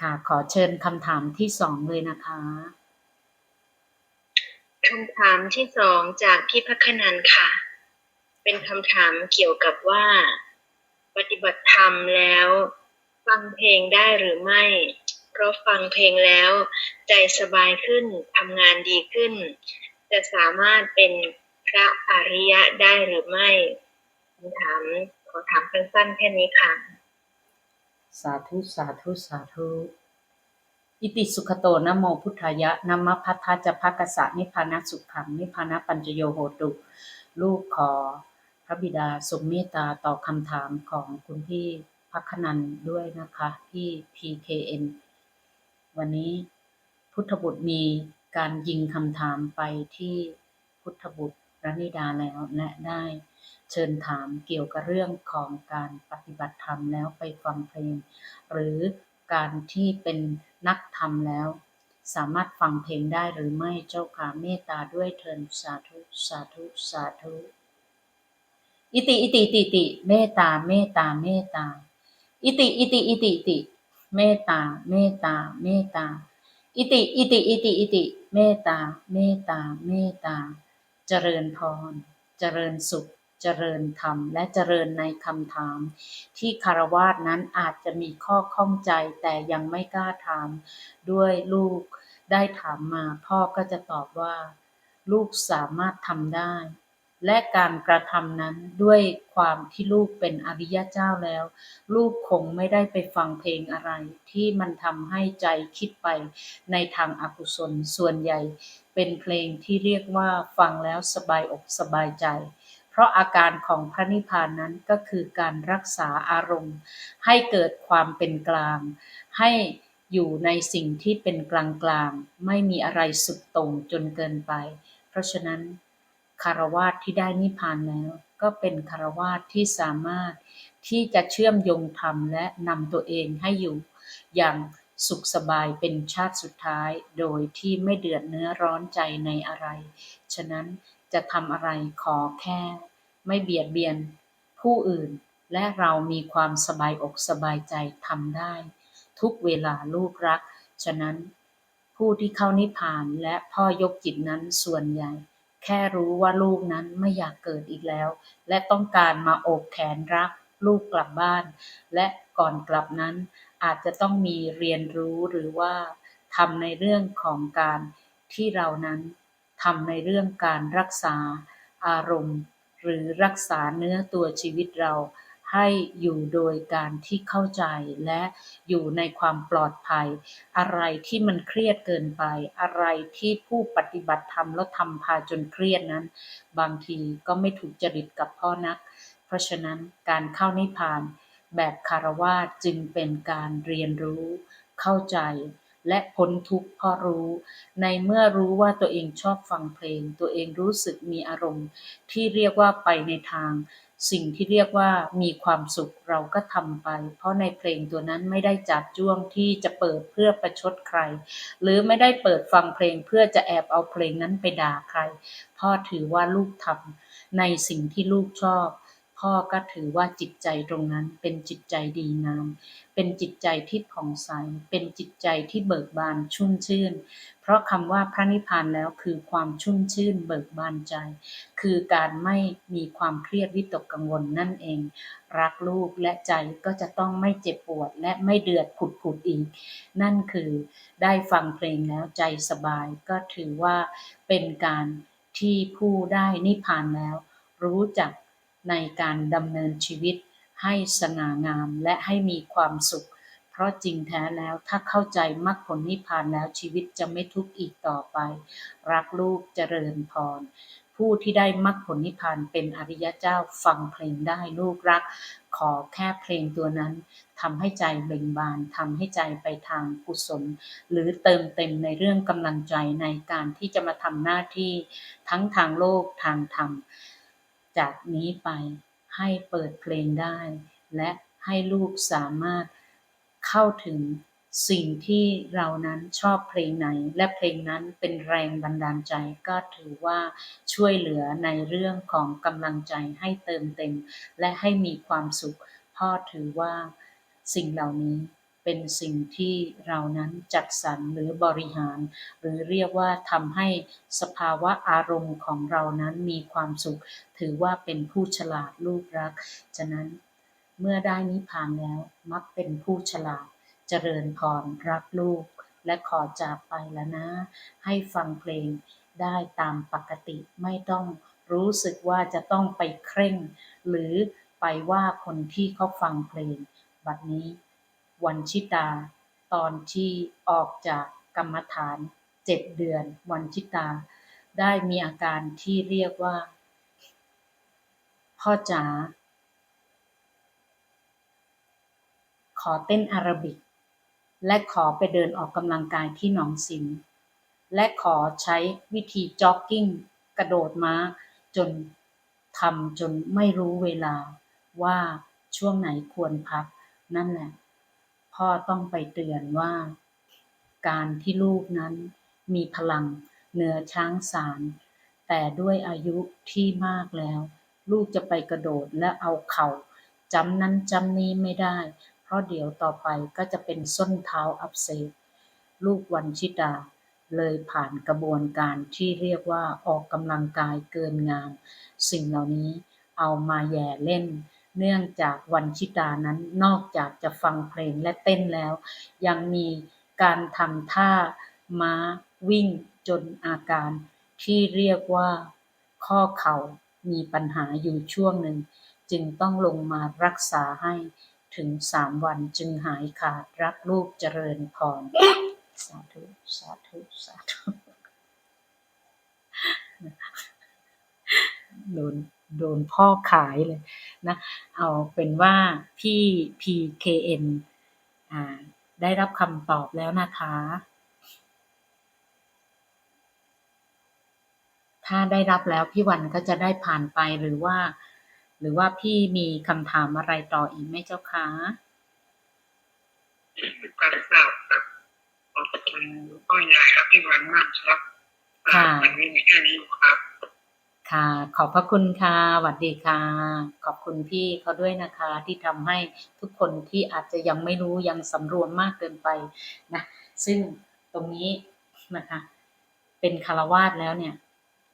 ค่ะ ขอเชิญคำถามที่สองเลยนะคะคำถามที่สองจากพี่พักนันค่ะ เป็นคำถามเกี่ยวกับว่า ปฏิบัติธรรมแล้ว ฟังเพลงได้หรือไม่ เพราะฟังเพลงแล้ว ใจสบายขึ้นทำงานดีขึ้น จะสามารถเป็นพระอริยะได้หรือไม่คำถามขอถามสั้นๆแค่นี้ค่ะ สาธุสาธุสาธุ อิติสุขโตนะโมพุทธายะนัมมพัทธาจะภกสะนิพานะสุขังนิพานะปัญจโยโหตุ ลูกขอ พระบิดาทรงเมตตาต่อคำถามของคุณพี่พักนันด้วยนะคะที่ PKN วันนี้พุทธบุตรมีการยิงคำถามไปที่พุทธบุตร รนิดาแล้วและได้เชิญถามเกี่ยวกับเรื่องของการปฏิบัติธรรมแล้วไปฟังเพลง หรือการที่เป็นนักธรรมแล้ว สามารถฟังเพลงได้หรือไม่เจ้าค่ะเมตตาด้วยเทินสาธุสาธุสาธุอิติอิติติติเมตตาเมตตาเมตตาอิติอิติอิติติเมตตาเมตตาเมตตาอิติอิติอิติอิติเมตตาเมตตาเมตตา จริญพร เจริญสุข เจริญธรรม และเจริญในคำถาม ที่คารวาสนั้นอาจจะมีข้อข้องใจแต่ยังไม่กล้าถาม ด้วยลูกได้ถามมาพ่อก็จะตอบว่า ลูกสามารถทำได้ และการกระทำนั้น ด้วยความที่ลูกเป็นอริยเจ้าแล้ว ลูกคงไม่ได้ไปฟังเพลงอะไร ที่มันทำให้ใจคิดไปในทางอากุศลส่วนใหญ่ เป็นเพลงที่เรียกว่าฟังแล้วสบายอกสบายใจ เพราะอาการของพระนิพพานนั้นก็คือการรักษาอารมณ์ ให้เกิดความเป็นกลาง ให้อยู่ในสิ่งที่เป็นกลางกลางๆไม่มีอะไรสุดต่งจนเกินไป เพราะฉะนั้น คารวาสที่ได้นิพพานแล้ว ก็เป็นคารวาสที่สามารถที่จะเชื่อมโยงธรรมและนำตัวเองให้อยู่ อย่างสุขสบายเป็นชาติสุดท้าย โดยที่ไม่เดือดเนื้อร้อนใจในอะไร ฉะนั้นจะทำอะไรขอแค่ ไม่เบียดเบียนผู้อื่น และเรามีความสบายอกสบายใจทำได้ ทุกเวลาลูกรัก ฉะนั้น ผู้ที่เข้านิพพานและพ่อยกจิตนั้นส่วนใหญ่ แค่รู้ว่าลูกนั้นไม่อยากเกิดอีกแล้ว และต้องการมาโอบแขนรักลูกกลับบ้าน และก่อนกลับนั้น อาจจะต้องมีเรียนรู้หรือว่าทำในเรื่องของการที่เรานั้นทำในเรื่องการรักษาอารมณ์ หรือรักษาเนื้อตัวชีวิตเรา ให้อยู่โดยการที่เข้าใจและอยู่ในความปลอดภัย อะไรที่มันเครียดเกินไป อะไรที่ผู้ปฏิบัติธรรมแล้วทำพาจนเครียดนั้น บางทีก็ไม่ถูกจริตกับพ่อนัก เพราะฉะนั้นการเข้านิพพานแบบคารวาจึงเป็นการเรียนรู้ เข้าใจและพ้นทุกข์เพราะรู้ ในเมื่อรู้ว่าตัวเองชอบฟังเพลง ตัวเองรู้สึกมีอารมณ์ ที่เรียกว่าไปในทาง สิ่งที่เรียกว่ามีความสุขเราก็ทำไป เพราะในเพลงตัวนั้นไม่ได้จับจ้วงที่จะเปิดเพื่อประชดใคร หรือไม่ได้เปิดฟังเพลงเพื่อจะแอบเอาเพลงนั้นไปด่าใคร พ่อถือว่าลูกทำในสิ่งที่ลูกชอบ พ่อก็ถือว่าจิตใจตรงนั้นเป็นจิตใจดีงาม เป็นจิตใจที่ผ่องใส เป็นจิตใจที่เบิกบานชุ่มชื่น เพราะคำว่าพระนิพพานแล้วคือความชุ่มชื่นเบิกบานใจ คือการไม่มีความเครียดวิตกกังวลนั่นเอง รักลูกและใจก็จะต้องไม่เจ็บปวดและไม่เดือดผุดผุดอีก นั่นคือได้ฟังเพลงแล้วใจสบายก็ถือว่าเป็นการที่ผู้ได้นิพพานแล้ว รู้จัก ในการดำเนินชีวิตให้สง่างามและให้มีความสุข เพราะจริงแท้แล้วถ้าเข้าใจมรรคผลนิพพานแล้วชีวิตจะไม่ทุกข์อีกต่อไป รักลูกเจริญพร ผู้ที่ได้มรรคผลนิพพานเป็นอริยเจ้าฟังเพลงได้ลูกรัก ขอแค่เพลงตัวนั้นทำให้ใจเบ่งบานทำให้ใจไปทางกุศล หรือเติมเต็มในเรื่องกำลังใจในการที่จะมาทำหน้าที่ทั้งทางโลกทางธรรม จากนี้ไปให้เปิดเพลงได้ และให้ลูกสามารถเข้าถึงสิ่งที่เรานั้นชอบเพลงไหน และเพลงนั้นเป็นแรงบันดาลใจก็ถือว่าช่วยเหลือในเรื่องของกำลังใจให้เติมเต็ม และให้มีความสุข พ่อถือว่าสิ่งเหล่านี้ เป็นสิ่งที่เรานั้นจัดสรรหรือบริหาร หรือเรียกว่าทำให้สภาวะอารมณ์ของเรานั้นมีความสุข ถือว่าเป็นผู้ฉลาดลูกรัก ฉะนั้นเมื่อได้นิพพานแล้วมักเป็นผู้ฉลาด เจริญพรรักลูก และขอจากไปแล้วนะ ให้ฟังเพลงได้ตามปกติไม่ต้องรู้สึกว่าจะต้องไปเคร่ง หรือไปว่าคนที่เขาฟังเพลง บัดนี้ วันชิตา ตอนที่ออกจากกรรมฐานเจ็ดเดือน วันชิตา ได้มีอาการที่เรียกว่า พ่อจ๋าขอเต้นอาราบิก และขอไปเดินออกกำลังกายที่หนองสิมและขอใช้วิธีจ็อกกิ้ง กระโดดม้า จนทำจนไม่รู้เวลาว่าช่วงไหนควรพักนั่นแหละ พ่อต้องไปเตือนว่า การที่ลูกนั้นมีพลังเหนือช้างสาร แต่ด้วยอายุที่มากแล้ว ลูกจะไปกระโดดและเอาเข่าจำนั้นจำนี้ไม่ได้ เพราะเดี๋ยวต่อไปก็จะเป็นส้นเท้าอักเสบลูกวันชิตาเลยผ่านกระบวนการที่เรียกว่าออกกำลังกายเกินงาม สิ่งเหล่านี้เอามาแย่เล่น เนื่องจากวันชิตานั้นนอกจากจะฟังเพลงและเต้นแล้ว ยังมีการทำท่าม้าวิ่งจนอาการ ที่เรียกว่าข้อเข่ามีปัญหาอยู่ช่วงหนึ่ง จึงต้องลงมารักษาให้ถึงสามวันจึงหายขาดรักลูกเจริญพรสาธุ สาธุ สาธุโดน โดนพ่อขายเลยนะเอาเป็นว่าพี่ PKN อ่าได้รับคำตอบแล้วนะคะ ถ้าได้รับแล้วพี่วันก็จะได้ผ่านไปหรือว่า หรือว่าพี่มีคำถามอะไรต่ออีกไหมเจ้าคะการทราบครับขอบคุณพ่อใหญ่ครับพี่วันมากครับค่ะวันนี้มีแค่นี้ครับ ค่ะ ขอบพระคุณค่ะสวัสดีค่ะ ขอบคุณพี่เขาด้วยนะคะ ที่ทำให้ทุกคนที่อาจจะยังไม่รู้ยังสำรวมมากเกินไปนะซึ่งตรงนี้นะคะ เป็นคารวาสแล้วเนี่ย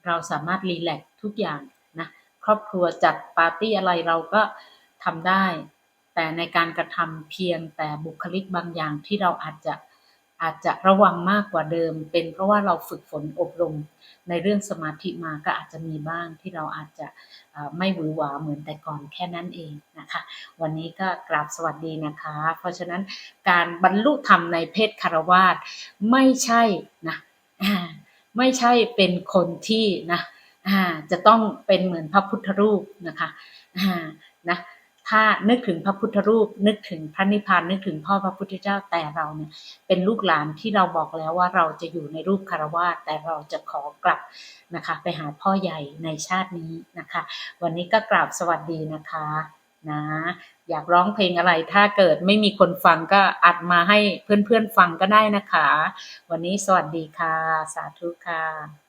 เราสามารถรีแลกทุกอย่างนะครอบครัวจัดปาร์ตี้อะไรเราก็ทำได้ แต่ในการกระทำเพียงแต่บุคลิกบางอย่างที่เราอาจจะ อาจจะระวังมากกว่าเดิม เป็นเพราะว่าเราฝึกฝนอบรมในเรื่องสมาธิมาก็อาจจะมีบ้างที่เราอาจจะไม่หวือหวาเหมือนแต่ก่อนแค่นั้นเองนะคะ วันนี้ก็กราบสวัสดีนะคะ เพราะฉะนั้นการบรรลุธรรมในเพศคารวาสไม่ใช่นะไม่ใช่เป็นคนที่นะจะต้องเป็นเหมือนพระพุทธรูปนะคะนะ ถ้านึกถึงพระพุทธรูป นึกถึงพระนิพพานนึกถึงพ่อพระพุทธเจ้าแต่เราเนี่ยเป็นลูกหลานที่เราบอกแล้วว่าเราจะอยู่ในรูปคารวาสแต่เราจะขอกลับนะคะ ไปหาพ่อใหญ่ในชาตินี้นะคะ วันนี้ก็กราบสวัสดีนะคะนะอยากร้องเพลงอะไรถ้าเกิดไม่มีคนฟังก็อัดมาให้เพื่อนๆฟังก็ได้นะคะ วันนี้สวัสดีค่ะ สาธุค่ะ